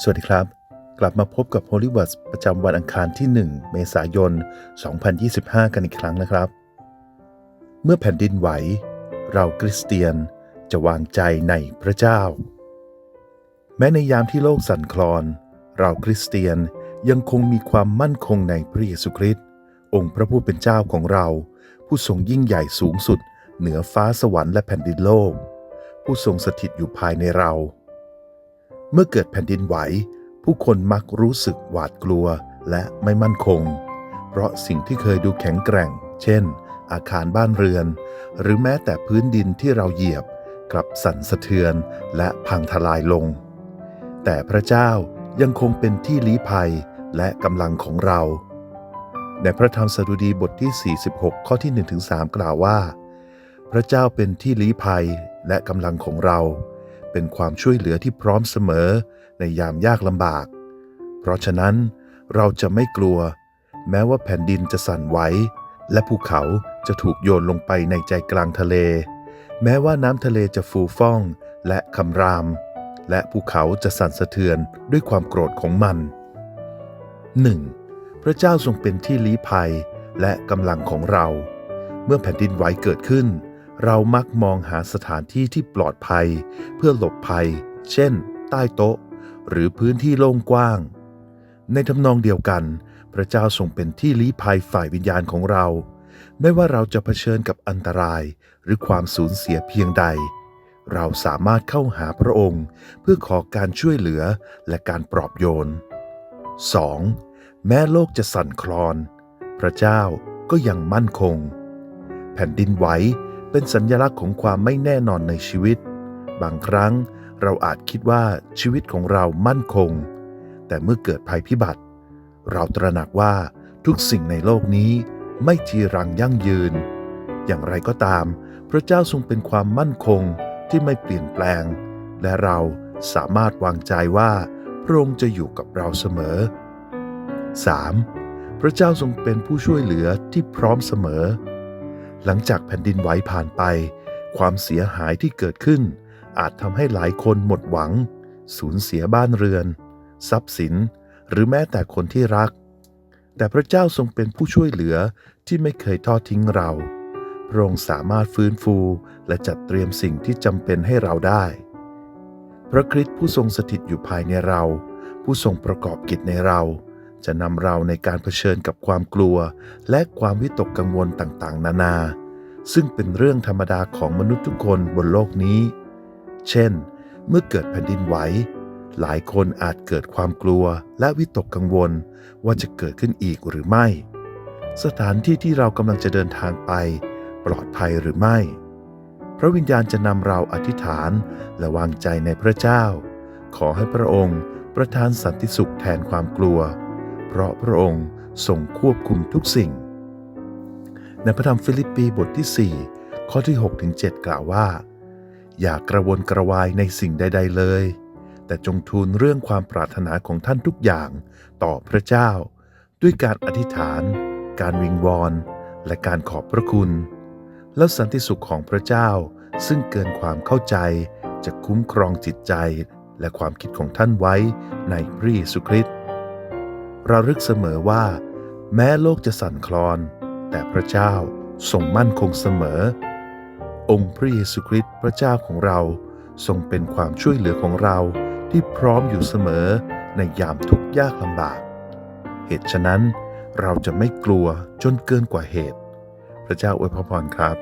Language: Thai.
สวัสดีครับ กลับมาพบกับ Holy Words ประจำวันอังคารที่ 1 เมษายน 2025 กันอีกครั้งนะครับ เมื่อแผ่นดินไหว เราคริสเตียนจะวางใจในพระเจ้า แม้ในยามที่โลกสั่นคลอน เราคริสเตียนยังคงมีความมั่นคงในพระเยซูคริสต์องค์พระผู้เป็นเจ้าของเรา ผู้ทรงยิ่งใหญ่สูงสุด เหนือฟ้าสวรรค์และแผ่นดินโลก ผู้ทรงสถิตอยู่ภายในเรา เมื่อเกิดแผ่นดินไหว ผู้คนมักรู้สึกหวาดกลัวและไม่มั่นคง เพราะสิ่งที่เคยดูแข็งแกร่ง เช่น อาคารบ้านเรือน หรือแม้แต่พื้นดินที่เราเหยียบ กลับสั่นสะเทือนและพังทลายลง แต่พระเจ้ายังคงเป็นที่ลี้ภัยและกำลังของเรา ในพระธรรมสดุดีบทที่ 46 ข้อที่ 1-3 กล่าวว่า พระเจ้าเป็นที่ลี้ภัยและกำลังของเรา เป็นความช่วยเหลือที่พร้อมเสมอในยามยากลำบาก เพราะฉะนั้นเราจะไม่กลัว แม้ว่าแผ่นดินจะสั่นไหวและภูเขาจะถูกโยนลงไปในใจกลางทะเล แม้ว่าน้ำทะเลจะฟูฟ่องและคำราม และภูเขาจะสั่นสะเทือนด้วยความโกรธของมัน 1. พระเจ้าทรงเป็นที่ลี้ภัยและกำลังของเรา เมื่อแผ่นดินไหวเกิดขึ้น เรามักมองหาสถานที่ที่ปลอดภัย เพื่อหลบภัย เช่น ใต้โต๊ะ หรือพื้นที่โล่งกว้าง ในทำนองเดียวกัน พระเจ้าทรงเป็นที่ลี้ภัยฝ่ายวิญญาณของเรา ไม่ว่าเราจะเผชิญกับอันตรายหรือความสูญเสียเพียงใด เราสามารถเข้าหาพระองค์ เพื่อขอการช่วยเหลือและการปลอบโยน 2. แม้โลกจะสั่นคลอน พระเจ้าก็ยังมั่นคง แผ่นดินไหว เป็นสัญญลักษณ์ของความไม่แน่นอนในชีวิต บางครั้งเราอาจคิดว่าชีวิตของเรามั่นคง แต่เมื่อเกิดภัยพิบัติ เราตระหนักว่าทุกสิ่งในโลกนี้ไม่จีรังยั่งยืน อย่างไรก็ตาม พระเจ้าทรงเป็นความมั่นคงที่ไม่เปลี่ยนแปลง และเราสามารถวางใจว่าพระองค์จะอยู่กับเราเสมอ 3. พระเจ้าทรงเป็นผู้ช่วยเหลือที่พร้อมเสมอ หลังจากแผ่นดินไหวผ่านไป ความเสียหายที่เกิดขึ้น อาจทำให้หลายคนหมดหวัง สูญเสียบ้านเรือน ทรัพย์สิน หรือแม้แต่คนที่รัก แต่พระเจ้าทรงเป็นผู้ช่วยเหลือที่ไม่เคยทอดทิ้งเรา พระองค์สามารถฟื้นฟูและจัดเตรียมสิ่งที่จำเป็นให้เราได้ พระคริสต์ผู้ทรงสถิตอยู่ภายในเรา ผู้ทรงประกอบกิจในเรา จะนำเราในการเผชิญกับความกลัว และความวิตกกังวลต่างๆ นานา ซึ่งเป็นเรื่องธรรมดาของมนุษย์ทุกคนบนโลกนี้ เช่น เมื่อเกิดแผ่นดินไหว หลายคนอาจเกิดความกลัวและวิตกกังวลว่าจะเกิดขึ้นอีกหรือไม่ สถานที่ที่เรากำลังจะเดินทางไป ปลอดภัยหรือไม่ พระวิญญาณจะนำเราอธิษฐานและวางใจในพระเจ้า ขอให้พระองค์ประทานสันติสุขแทนความกลัว เพราะพระองค์ทรงควบคุมทุกสิ่ง ในพระธรรมฟิลิปปีบทที่ 4 ข้อที่6ถึง7กล่าวว่า อย่ากระวนกระวายในสิ่งใด ๆ เลย แต่จงทูลเรื่องความปรารถนาของท่านทุกอย่างต่อพระเจ้า ด้วยการอธิษฐาน การวิงวอน และการขอบพระคุณ แล้วสันติสุขของพระเจ้าซึ่งเกินความเข้าใจจะคุ้มครองจิตใจและความคิดของท่านไว้ในพระเยซูคริสต์ ราลึกเสมอว่า แม้โลกจะสั่นคลอน แต่พระเจ้าทรงมั่นคงเสมอ องค์พระเยซูคริสต์พระเจ้าของเราทรงเป็นความช่วยเหลือของเราที่พร้อมอยู่เสมอในยามทุกข์ยากลำบาก เหตุฉะนั้นเราจะไม่กลัวจนเกินกว่าเหตุ พระเจ้าอวยพรครับ